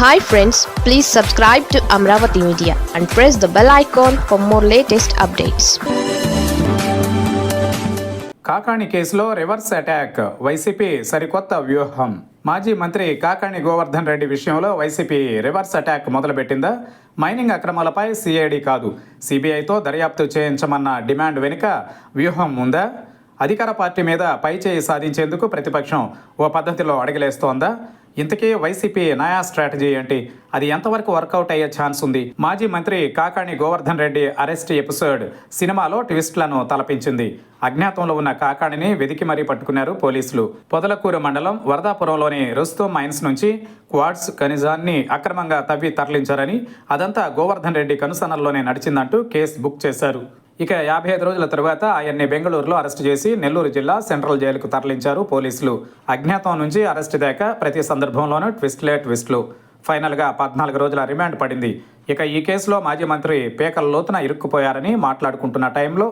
Hi friends please subscribe to Amaravati media and press the bell icon for more latest updates Kakani కేసులో reverse attack. YCP సరికొత్త వ్యూహం. మాజీ మంత్రి కాకాణి గోవర్ధన్ రెడ్డి విషయంలో YCP reverse attack మొదలుపెట్టిందా? Mining అక్రమాలపై సిఐడి కాదు. సిబిఐతో దర్యాప్తు చేయించమన్న డిమాండ్ వెనుక వ్యూహం ఉందా? అధికార పార్టీ మీద పై చేయి సాధించేందుకు ప్రతిపక్షం ఓ పద్ధతిలో అడగలేస్తోందా? ఇంతకీ వైసీపీ నయా స్ట్రాటజీ ఏంటి? అది ఎంతవరకు వర్కౌట్ అయ్యే ఛాన్స్ ఉంది? మాజీ మంత్రి కాకాణి గోవర్ధన్ రెడ్డి అరెస్ట్ ఎపిసోడ్ సినిమాలో ట్విస్ట్లను తలపించింది. అజ్ఞాతంలో ఉన్న కాకాణిని వెదికి మరీ పట్టుకున్నారు పోలీసులు. పొదలకూరు మండలం వరదాపురంలోని రుస్తో మైన్స్ నుంచి క్వాడ్స్ ఖనిజాన్ని అక్రమంగా తవ్వి తరలించారని అదంతా గోవర్ధన్ రెడ్డి కనుసనల్లోనే నడిచిందంటూ కేసు బుక్ చేశారు. ఇక యాభై ఐదు రోజుల తరువాత ఆయన్ని బెంగళూరులో అరెస్టు చేసి నెల్లూరు జిల్లా సెంట్రల్ జైలుకు తరలించారు పోలీసులు. అజ్ఞాతం నుంచి అరెస్టు దాకా ప్రతి సందర్భంలోనూ ట్విస్ట్లే ట్విస్ట్లు. ఫైనల్గా పద్నాలుగు రోజుల రిమాండ్ పడింది. ఇక ఈ కేసులో మాజీ మంత్రి పేకల లోతున ఇరుక్కుపోయారని మాట్లాడుకుంటున్న టైంలో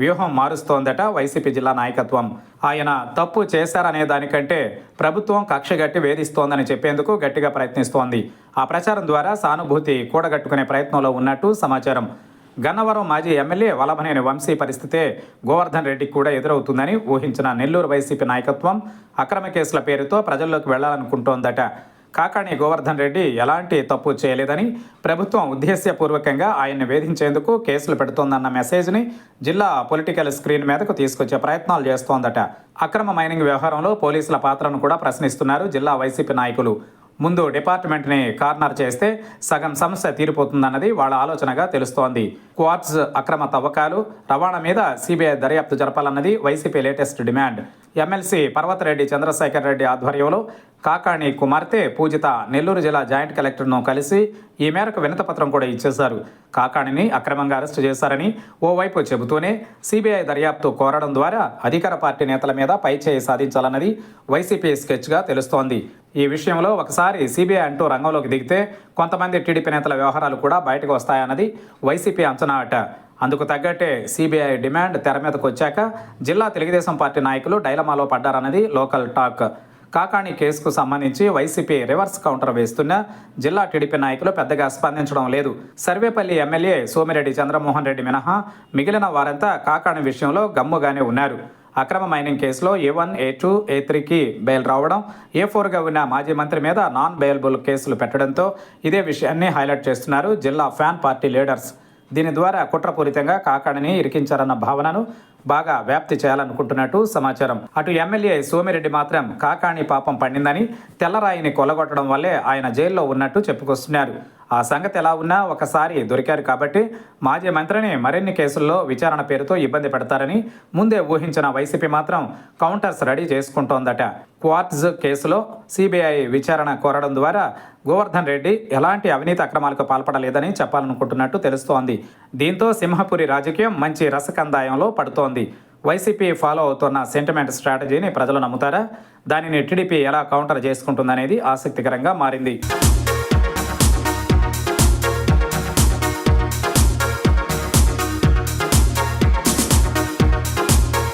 వ్యూహం మారుస్తోందట వైసీపీ జిల్లా నాయకత్వం. ఆయన తప్పు చేశారనే దానికంటే ప్రభుత్వం కక్షగట్టి వేధిస్తోందని చెప్పేందుకు గట్టిగా ప్రయత్నిస్తోంది. ఆ ప్రచారం ద్వారా సానుభూతి కూడగట్టుకునే ప్రయత్నంలో ఉన్నట్టు సమాచారం. గన్నవరం మాజీ ఎమ్మెల్యే వలభనేని వంశీ పరిస్థితే గోవర్ధన్ రెడ్డికి కూడా ఎదురవుతుందని ఊహించిన నెల్లూరు వైసీపీ నాయకత్వం అక్రమ కేసుల పేరుతో ప్రజల్లోకి వెళ్ళాలనుకుంటోందట కాకాణి గోవర్ధన్ రెడ్డి ఎలాంటి తప్పు చేయలేదని ప్రభుత్వం ఉద్దేశ్యపూర్వకంగా ఆయన్ని వేధించేందుకు కేసులు పెడుతోందన్న మెసేజ్ని జిల్లా పొలిటికల్ స్క్రీన్ మీదకు తీసుకొచ్చే ప్రయత్నాలు చేస్తోందట. అక్రమ మైనింగ్ వ్యవహారంలో పోలీసుల పాత్రను కూడా ప్రశ్నిస్తున్నారు జిల్లా వైసీపీ నాయకులు. ముందు డిపార్ట్మెంట్ని కార్నర్ చేస్తే సగం సమస్య తీరిపోతుందన్నది వాళ్ళ ఆలోచనగా తెలుస్తోంది. క్వార్ట్స్ అక్రమ తవ్వకాలు రవాణా మీద సిబిఐ దర్యాప్తు జరపాలన్నది YCP latest demand. MLC Parvathareddy Chandrasekhar Reddy ఆధ్వర్యంలో కాకాణి కుమార్తె పూజిత నెల్లూరు జిల్లా జాయింట్ కలెక్టర్ను కలిసి ఈ మేరకు వినతపత్రం కూడా ఇచ్చేశారు. కాకాణిని అక్రమంగా అరెస్టు చేశారని ఓవైపు చెబుతూనే సిబిఐ దర్యాప్తు కోరడం ద్వారా అధికార పార్టీ నేతల మీద పై చేయి సాధించాలన్నది వైసీపీ స్కెచ్గా తెలుస్తోంది. ఈ విషయంలో ఒకసారి సిబిఐ అంటూ రంగంలోకి దిగితే కొంతమంది టీడీపీ నేతల వ్యవహారాలు కూడా బయటకు వస్తాయన్నది వైసీపీ అంచనా అట. అందుకు తగ్గట్టే సిబిఐ డిమాండ్ తెర మీదకు వచ్చాక జిల్లా తెలుగుదేశం పార్టీ నాయకులు డైలమాలో పడ్డారన్నది లోకల్ టాక్. కాకాణి కేసుకు సంబంధించి వైసీపీ రివర్స్ కౌంటర్ వేస్తున్న జిల్లా టీడీపీ నాయకులు పెద్దగా స్పందించడం లేదు. సర్వేపల్లి ఎమ్మెల్యే సోమిరెడ్డి చంద్రమోహన్ రెడ్డి మినహా మిగిలిన వారంతా కాకాణి విషయంలో గమ్ముగానే ఉన్నారు. అక్రమ మైనింగ్ కేసులో ఏ వన్ ఏ టూ ఏ త్రీకి బెయిల్ రావడం ఏ ఫోర్గా ఉన్న మాజీ మంత్రి మీద నాన్ బెయిలబుల్ కేసులు పెట్టడంతో ఇదే విషయాన్ని హైలైట్ చేస్తున్నారు జిల్లా ఫ్యాన్ పార్టీ లీడర్స్. దీని ద్వారా కుట్రపూరితంగా కాకాడిని ఇరికించారన్న భావనను బాగా వ్యాప్తి చేయాలనుకుంటున్నట్టు సమాచారం. అటు ఎమ్మెల్యే సోమిరెడ్డి మాత్రం కాకాణి పాపం పండిందని తెల్లరాయిని కొలగొట్టడం వల్లే ఆయన జైల్లో ఉన్నట్టు చెప్పుకొస్తున్నారు. ఆ సంగతి ఎలా ఉన్నా ఒకసారి దొరికారు కాబట్టి మాజీ మంత్రిని మరిన్ని కేసుల్లో విచారణ పేరుతో ఇబ్బంది పెడతారని ముందే ఊహించిన వైసీపీ మాత్రం కౌంటర్స్ రెడీ చేసుకుంటోందట. క్వార్ట్జ్ కేసులో సిబిఐ విచారణ కోరడం ద్వారా గోవర్ధన్ రెడ్డి ఎలాంటి అవినీతి అక్రమాలకు పాల్పడలేదని చెప్పాలనుకుంటున్నట్టు తెలుస్తోంది. దీంతో సింహపురి రాజకీయం మంచి రసకందాయంలో పడుతోంది. వైసీపీ ఫాలో అవుతున్న సెంటిమెంట్ స్ట్రాటజీని ప్రజలు నమ్ముతారా? దానిని టీడీపీ ఎలా కౌంటర్ చేసుకుంటుందనేది ఆసక్తికరంగా మారింది.